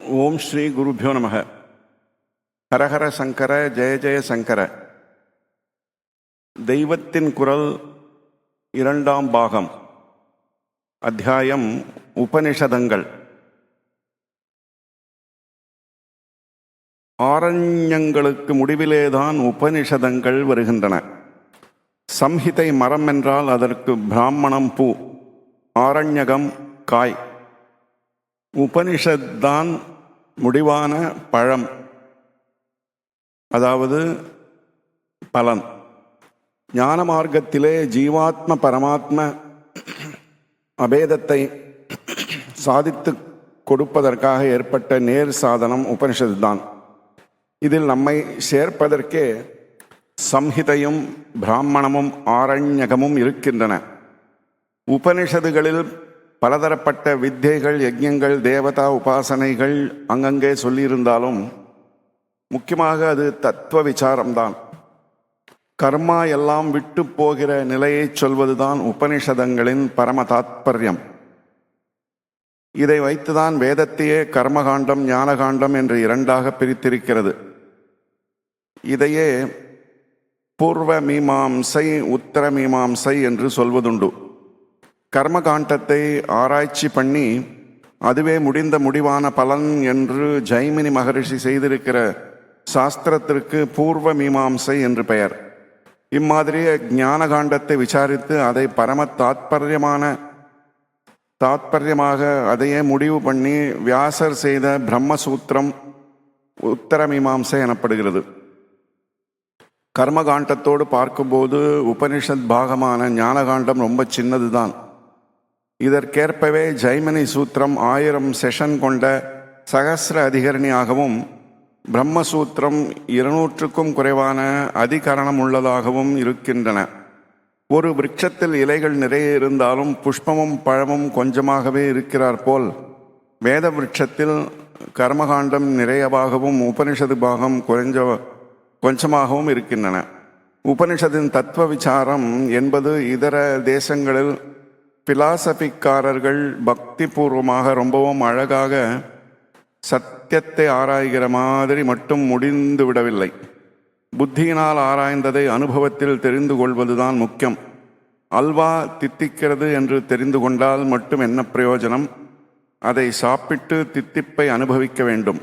ஓம் ஸ்ரீ குருபியோ நமக. ஹரஹர சங்கர ஜெய ஜெய சங்கர. தெய்வத்தின் குரல் இரண்டாம் பாகம். அத்தியாயம் உபனிஷதங்கள். ஆரண்யங்களுக்கு முடிவிலேதான் உபனிஷதங்கள் வருகின்றன. சம்ஹிதை மரம் என்றால் அதற்கு பிராமணம் பூ ஆரண்யகம் காய். உபனிஷத் தான் முடிவான பழம். அதாவது பலன். ஞான மார்க்கத்திலே ஜீவாத்ம பரமாத்ம அபேதத்தை சாதித்து கொடுப்பதற்காக ஏற்பட்ட நேர் சாதனம் உபனிஷத்து தான் இதில் நம்மை சேர்ப்பதற்கே சம்ஹிதையும் பிராமணமும் ஆரண்யகமும் இருக்கின்றன. உபனிஷதுகளில் பலதரப்பட்ட வித்தைகள் யஜ்யங்கள் தேவதா உபாசனைகள் அங்கங்கே சொல்லியிருந்தாலும் முக்கியமாக அது தத்துவ விசாரம்தான். கர்மா எல்லாம் விட்டு போகிற நிலையை சொல்வதுதான் உபனிஷதங்களின் பரம தாத்பரியம். இதை வைத்துதான் வேதத்தையே கர்மகாண்டம் ஞானகாண்டம் என்று இரண்டாக பிரித்திருக்கிறது. இதையே பூர்வ மீமாம்சை உத்தர மீமாம்சை என்று சொல்வதுண்டு. கர்மகாண்டத்தை ஆராய்ச்சி பண்ணி அதுவே முடிந்த முடிவான பலன் என்று ஜெய்மினி மகரிஷி செய்திருக்கிற சாஸ்திரத்திற்கு பூர்வ மீமாம்சை என்று பெயர். இம்மாதிரிய ஞான காண்டத்தை விசாரித்து அதை பரம தாத்பரியமான தாத்பரியமாக அதையே முடிவு பண்ணி வியாசர் செய்த பிரம்மசூத்திரம் உத்தர மீமாம்சை எனப்படுகிறது. கர்மகாண்டத்தோடு பார்க்கும்போது உபனிஷத் பாகமான ஞானகாண்டம் ரொம்ப சின்னதுதான். இதற்கேற்பவே ஜைமனி சூத்திரம் ஆயிரம் செஷன் கொண்ட சகசிர அதிகரணியாகவும் பிரம்மசூத்திரம் இருநூற்றுக்கும் குறைவான அதிகரணம் உள்ளதாகவும் இருக்கின்றன. ஒரு விருட்சத்தில் இலைகள் நிறைய இருந்தாலும் புஷ்பமும் பழமும் கொஞ்சமாகவே இருக்கிறார் போல் வேத விருட்சத்தில் கர்மகாண்டம் நிறையவாகவும் உபனிஷது பாகம் குறைஞ்ச கொஞ்சமாகவும் இருக்கின்றன. உபனிஷதின் தத்துவ விசாரம் என்பது இதர தேசங்களில் பிலாசபிக்காரர்கள் பக்தி பூர்வமாக ரொம்பவும் அழகாக சத்தியத்தை ஆராய்கிற மாதிரி மட்டும் முடிந்து விடவில்லை. புத்தியினால் ஆராய்ந்ததை அனுபவத்தில் தெரிந்து கொள்வதுதான் முக்கியம். அல்வா தித்திக்கிறது என்று தெரிந்து கொண்டால் மட்டும் என்ன பிரயோஜனம்? அதை சாப்பிட்டு தித்திப்பை அனுபவிக்க வேண்டும்.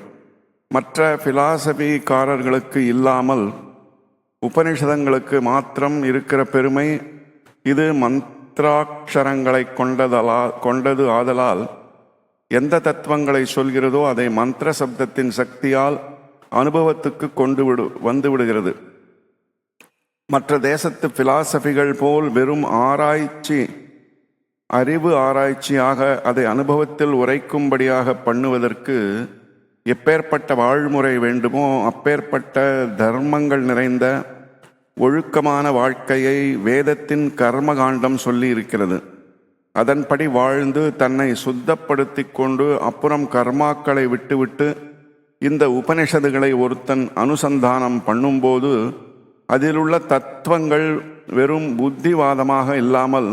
மற்ற பிலாசபிக்காரர்களுக்கு இல்லாமல் உபனிஷதங்களுக்கு மாத்திரம் இருக்கிற பெருமை இது மந்திராட்சரங்களை கொண்டதலா கொண்டது ஆதலால் எந்த தத்துவங்களை சொல்கிறதோ அதை மந்திர சப்தத்தின் சக்தியால் அனுபவத்துக்கு கொண்டு விடு வந்து விடுகிறது. மற்ற தேசத்து பிலாசபிகள் போல் வெறும் ஆராய்ச்சி அறிவு ஆராய்ச்சியாக அதை அனுபவத்தில் உரைக்கும்படியாக பண்ணுவதற்கு எப்பேற்பட்ட வாழ்முறை வேண்டுமோ அப்பேற்பட்ட தர்மங்கள் நிறைந்த ஒழுக்கமான வாழ்க்கையை வேதத்தின் கர்மகாண்டம் சொல்லி இருக்கிறது அதன்படி வாழ்ந்து தன்னை சுத்தப்படுத்தி கொண்டு அப்புறம் கர்மாக்களை விட்டுவிட்டு இந்த உபனிஷதுகளை ஒருத்தன் அனுசந்தானம் பண்ணும்போது அதிலுள்ள தத்துவங்கள் வெறும் புத்திவாதமாக இல்லாமல்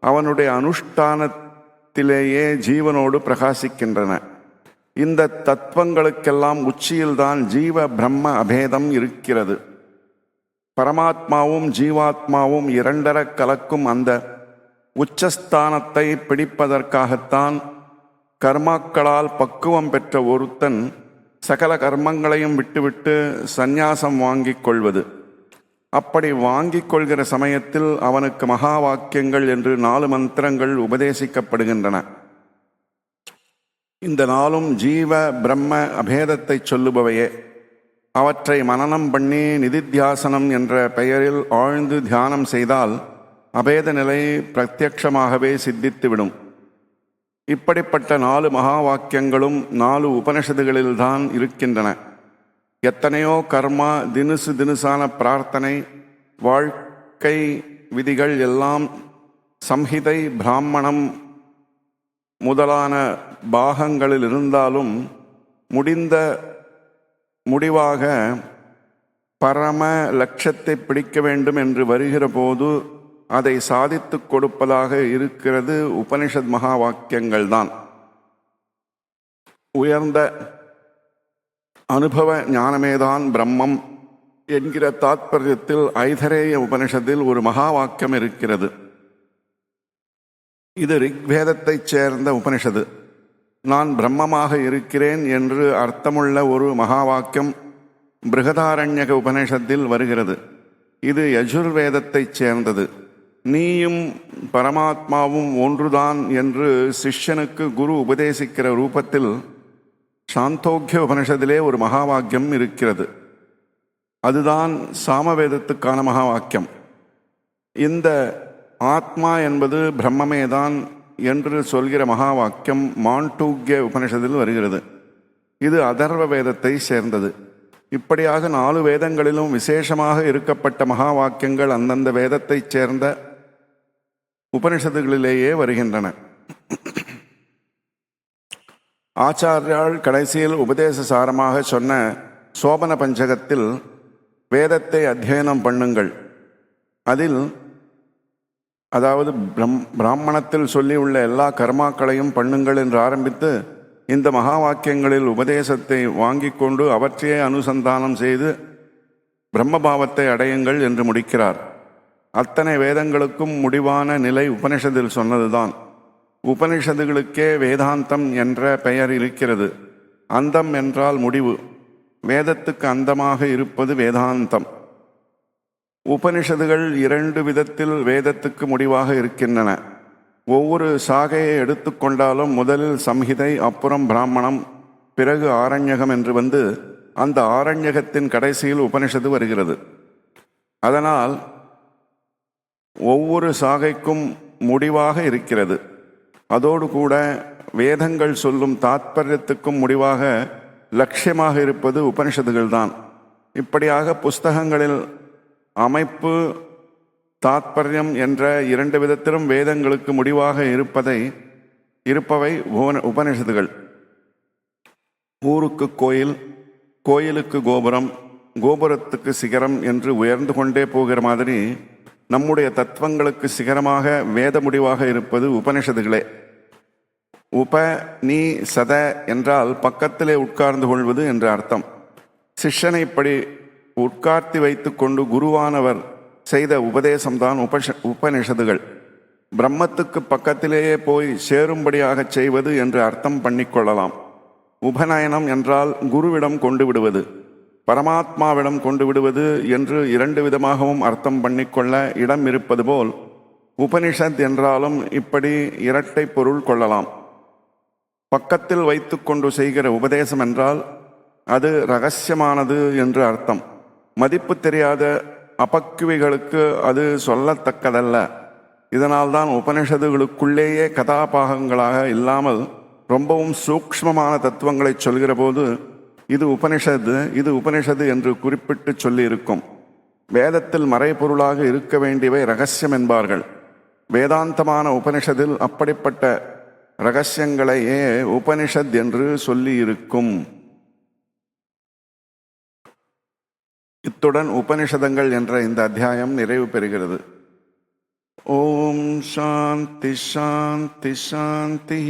அவனுடைய அனுஷ்டானத்திலேயே ஜீவனோடு பிரகாசிக்கின்றன. இந்த தத்துவங்களுக்கெல்லாம் உச்சியில்தான் ஜீவ பிரம்ம அபேதம் இருக்கிறது. பரமாத்மாவும் ஜீவாத்மாவும் இரண்டர கலக்கும் அந்த உச்சஸ்தானத்தை பிடிப்பதற்காகத்தான் கர்மாக்களால் பக்குவம் பெற்ற ஒருத்தன் சகல கர்மங்களையும் விட்டுவிட்டு சந்நியாசம் வாங்கிக் கொள்வது. அப்படி வாங்கிக் கொள்கிற சமயத்தில் அவனுக்கு மகா வாக்கியங்கள் என்று நாலு மந்திரங்கள் உபதேசிக்கப்படுகின்றன. இந்த நாளும் ஜீவ பிரம்ம அபேதத்தை சொல்லுபவையே. அவற்றை மனனம் பண்ணி நிதித்தியாசனம் என்ற பெயரில் ஆழ்ந்து தியானம் செய்தால் அபேத நிலை பிரத்யக்ஷமாகவே சித்தித்துவிடும். இப்படிப்பட்ட நாலு மகா வாக்கியங்களும் நாலு உபனிஷதுகளில்தான் இருக்கின்றன. எத்தனையோ கர்மா தினுசு தினுசான பிரார்த்தனை வாழ்க்கை விதிகள் எல்லாம் சம்ஹிதை பிராமணம் முதலான பாகங்களில் இருந்தாலும் முடிந்த முடிவாக பரம லட்சத்தை பிடிக்க வேண்டும் என்று வருகிற போது அதை சாதித்து கொடுப்பதாக இருக்கிறது உபனிஷத் மகா வாக்கியங்கள் தான். உயர்ந்த அனுபவ ஞானமேதான் பிரம்மம் என்கிற தாத்பரியத்தில் ஐதரேய உபனிஷத்தில் ஒரு மகா வாக்கியம் இருக்கிறது. இது ரிக்வேதத்தைச் சேர்ந்த உபனிஷது. நான் பிரம்மமாக இருக்கிறேன் என்று அர்த்தமுள்ள ஒரு மகாவாக்கியம் பிருகதாரண்யக உபனிஷத்தில் வருகிறது. இது யஜுர்வேதத்தைச் சேர்ந்தது. நீயும் பரமாத்மாவும் ஒன்றுதான் என்று சிஷ்யனுக்கு குரு உபதேசிக்கிற ரூபத்தில் சாந்தோக்கிய உபனிஷத்திலே ஒரு மகாவாக்கியம் இருக்கிறது. அதுதான் சாமவேதத்துக்கான மகாவாக்கியம். இந்த ஆத்மா என்பது பிரம்மமேதான் என்று சொல்கிற மகா வாக்கியம் மாண்டூக்கிய உபனிஷத்தில் வருகிறது. இது அதர்வ வேதத்தை சேர்ந்தது. இப்படியாக நாலு வேதங்களிலும் விசேஷமாக இருக்கப்பட்ட மகா வாக்கியங்கள் அந்தந்த வேதத்தைச் சேர்ந்த உபனிஷத்துகளிலேயே வருகின்றன. ஆச்சாரியால் கடைசியில் உபதேச சாரமாக சொன்ன சோபன பஞ்சகத்தில் வேதத்தை அத்தியனம் பண்ணுங்கள். அதில் அதாவது பிரம் பிராமணத்தில் சொல்லி உள்ள எல்லா கர்மாக்களையும் பண்ணுங்கள் என்று ஆரம்பித்து இந்த மகா வாக்கியங்களில் உபதேசத்தை வாங்கி கொண்டு அவற்றையே அனுசந்தானம் செய்து பிரம்மபாவத்தை அடையுங்கள் என்று முடிக்கிறார். அத்தனை வேதங்களுக்கும் முடிவான நிலை உபனிஷத்தில் சொன்னதுதான். உபனிஷதுகளுக்கே வேதாந்தம் என்ற பெயர் இருக்கிறது. அந்தம் என்றால் முடிவு. வேதத்துக்கு அந்தமாக இருப்பது வேதாந்தம். உபனிஷதுகள் இரண்டு விதத்தில் வேதத்துக்கு முடிவாக இருக்கின்றன. ஒவ்வொரு சாகையை எடுத்துக்கொண்டாலும் முதலில் சம்ஹிதை அப்புறம் பிராமணம் பிறகு ஆரண்யகம் என்று வந்து அந்த ஆரண்யகத்தின் கடைசியில் உபனிஷது வருகிறது. அதனால் ஒவ்வொரு சாகைக்கும் முடிவாக இருக்கிறது. அதோடு கூட வேதங்கள் சொல்லும் தாத்பரியத்துக்கும் முடிவாக லட்சியமாக இருப்பது உபனிஷதுகள் தான். இப்படியாக புஸ்தகங்களில் அமைப்பு தாத்பரியம் என்ற இரண்டு விதத்திலும் வேதங்களுக்கு முடிவாக இருப்பதை இருப்பவை உபன- உபனிஷத்துகள். ஊருக்கு கோயில் கோயிலுக்கு கோபுரம் கோபுரத்துக்கு சிகரம் என்று உயர்ந்து கொண்டே போகிற மாதிரி நம்முடைய தத்துவங்களுக்கு சிகரமாக வேத முடிவாக இருப்பது உபநிஷதுகளே உப நீ சத என்றால் பக்கத்திலே உட்கார்ந்து கொள்வது என்ற அர்த்தம். சிஷ்யனை இப்படி உட்கார்த்தி வைத்துக்கொண்டு குருவானவர் செய்த உபதேசம்தான் உபஷ உபனிஷதுகள் பிரம்மத்துக்கு பக்கத்திலேயே போய் சேரும்படியாகச் செய்வது என்று அர்த்தம் பண்ணிக்கொள்ளலாம். உபநயனம் என்றால் குருவிடம் கொண்டு விடுவது பரமாத்மாவிடம் கொண்டு விடுவது என்று இரண்டு விதமாகவும் அர்த்தம் பண்ணிக்கொள்ள இடம் இருப்பது போல் உபனிஷத் என்றாலும் இப்படி இரட்டை பொருள் கொள்ளலாம். பக்கத்தில் வைத்துக்கொண்டு செய்கிற உபதேசம் என்றால் அது ரகசியமானது என்று அர்த்தம். மதிப்பு தெரியாத அபக்குவிகளுக்கு அது சொல்லத்தக்கதல்ல. இதனால்தான் உபனிஷதுகளுக்குள்ளேயே கதாபாகங்களாக இல்லாமல் ரொம்பவும் சூக்ஷ்மமான தத்துவங்களை சொல்கிற போது இது உபனிஷது இது உபனிஷத்து என்று குறிப்பிட்டு சொல்லியிருக்கும். வேதத்தில் மறைபொருளாக இருக்க வேண்டியவை ரகசியம் என்பார்கள் வேதாந்தமான உபனிஷத்தில் அப்படிப்பட்ட ரகசியங்களையே உபனிஷத் என்று சொல்லியிருக்கும். இத்துடன் உபனிஷதங்கள் என்ற இந்த அத்தியாயம் நிறைவு பெறுகிறது. ஓம் சாந்தி சாந்தி சாந்தி.